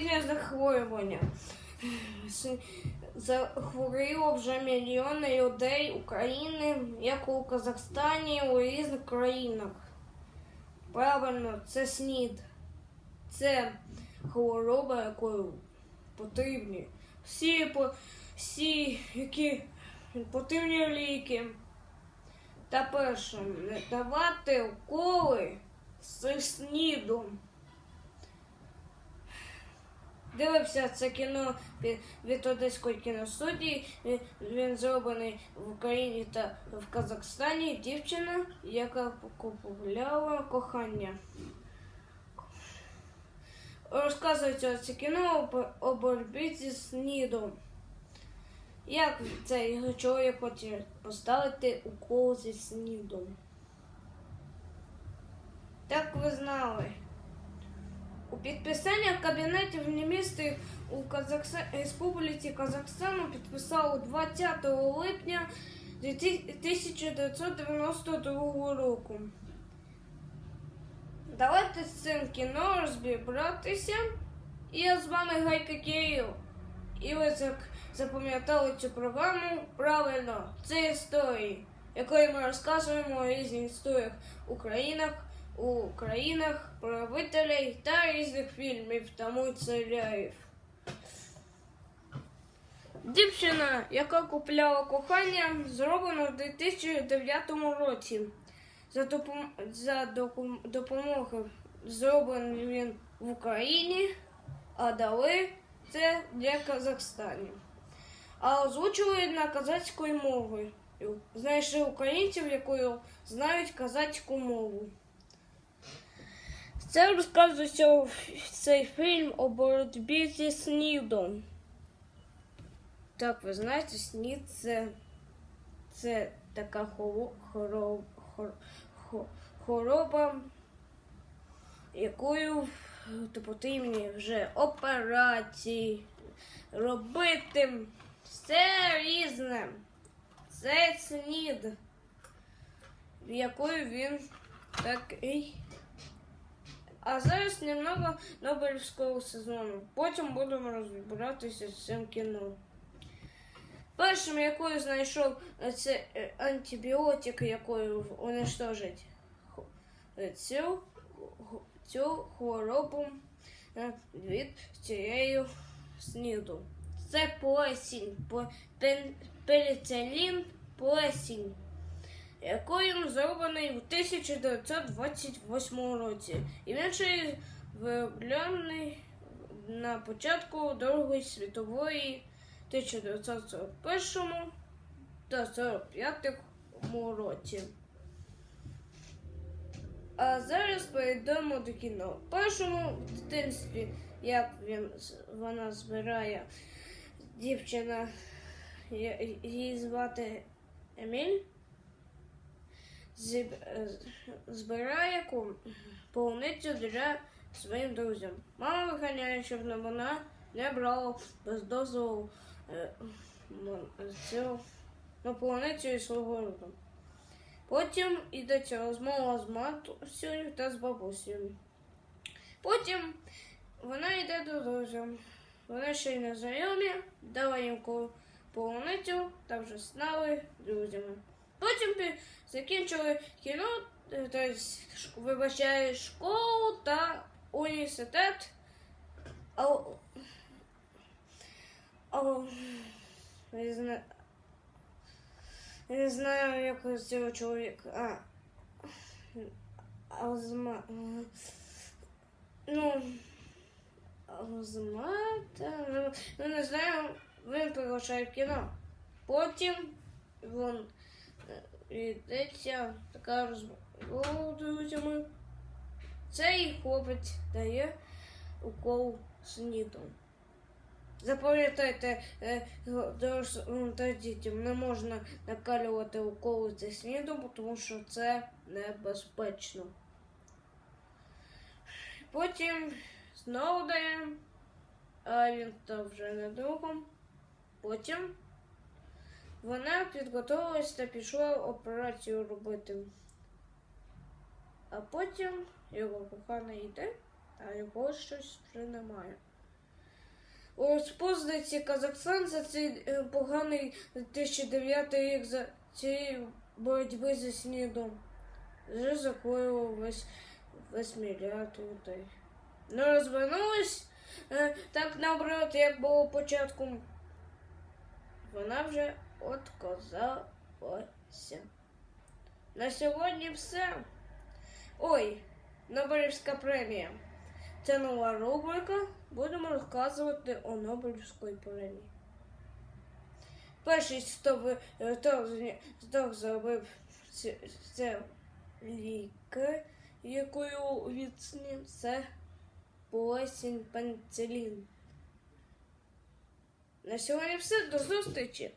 різні захворювання. Захворіло вже мільйони людей України, як у Казахстані, у різних країнах. Правильно, це СНІД. Це хвороба, якою потрібні. Всі, всі які потрібні ліки. Та перше, не давати уколи з снідом. Дивився це кіно від, Одеської кіностудії. Він, зроблений в Україні та в Казахстані. Дівчина, яка купувала кохання. Розказується це кіно о боротьбі зі снідом. Як цей чоловік хоче поставити укол зі снідом? Так ви знали. У підписаннях кабінетів міністрів у Казахстан... Республіці Казахстану підписало 20 липня 1992 року. Давайте з цим кіно розбиратися. І я з вами Гайка Кирил. І ви запам'ятали цю програму правильно. Це історії, якої ми розказуємо різні історіях у країнах, у країнах правителей та різних фільмів та мультсеріалів. Дівчина, яка купляла кохання, зроблено в 2009 році. За, допом... за допом... допомогою зроблений він в Україні, а дали це для Казахстані. А озвучили на казахською мовою. Знайшли українців, якою знають казахську мову. Це розказується цей фільм о боротьбі зі снідом. Так, ви знаєте, снід це, це така хоро- хор- хо- хвороба, якою потрібні вже операції робити все різне. Це снід, в якою він такий. А зараз немного Нобелівського сезону. Потім будемо розбиратися з цим кіно. Першим, якою знайшов це е, антибіотик, якою уничтожить е, цю, цю хворобу е, від цієї сніду. Це плесінь, пеніцилін плесінь, якою зроблений у 1928 році. І він ще вироблений на початку Другої світової 1941 та 45 році. А зараз перейдемо до кіно. В першому в дитинстві, як він, вона збирає дівчина, її звати Еміль, зіб- е, збирає полуницю для своїм друзям. Мама виганяє, щоб вона не брала без дозволу е, цю ну, полуницю із свого роду. Потім йдеться розмова з матусею та з бабусею. Потім вона йде до друзів. Вони ще й не знайомі, дала їм полуницю та вже стали друзями. Потім закінчили кіно, е, та сь- школу та університет. А, а, не знаю, не знаю, як цього чоловіка. А, Азма. Ну. Азмата. Ну, не знаю, він приглашає в кіно. Потім він йдеться така розмова друзями. Цей хлопець дає укол снідом. Запам'ятайте, е, дітям не можна накалювати уколи зі снідом, тому що це небезпечно. Потім знову даємо, а він то вже не другом. Потім вона підготувалась та пішла операцію робити. А потім його кохана йде, а його щось вже немає. у розпознаці Казахстан за цей е, поганий 2009 рік за цієї боротьби за снідом. Вже закоїло весь, весь мільярд людей. Не розвернулись е, так наоборот, як було початком. Вона вже отказалася. На сьогодні все. Ой, Нобелівська премія. Це нова рубрика. Будемо розказувати о Нобелівській премії. Перший, хто, хто, хто зробив це, ліки, якою відснів, це Посінь Пенцелін. На сьогодні все. До зустрічі!